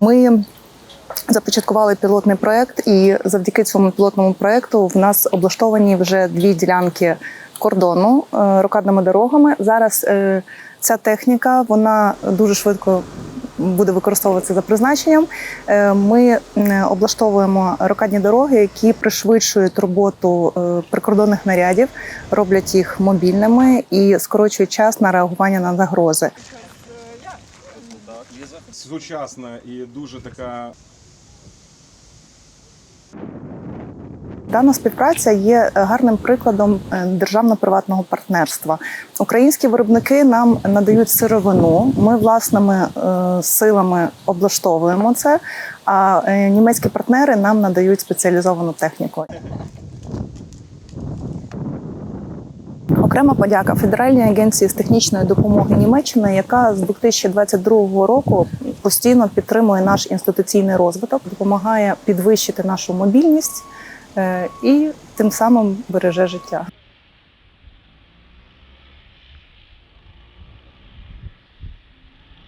Ми започаткували пілотний проект, і завдяки цьому пілотному проекту в нас облаштовані вже дві ділянки кордону е, рокадними дорогами. Зараз е, ця техніка вона дуже швидко. Буде використовуватися за призначенням. Е, Ми облаштовуємо рокадні дороги, які пришвидшують роботу прикордонних нарядів, роблять їх мобільними і скорочують час на реагування на загрози. Сучасна і дуже така Дана співпраця є е, гарним прикладом е, державно-приватного партнерства. Українські виробники нам надають сировину. Ми власними е, силами облаштовуємо це. А німецькі партнери нам надають спеціалізовану техніку. Окрема подяка Федеральній агенції з технічної допомоги Німеччини, яка з 2022 року постійно підтримує наш інституційний розвиток, допомагає підвищити нашу мобільність е, і тим самим береже життя.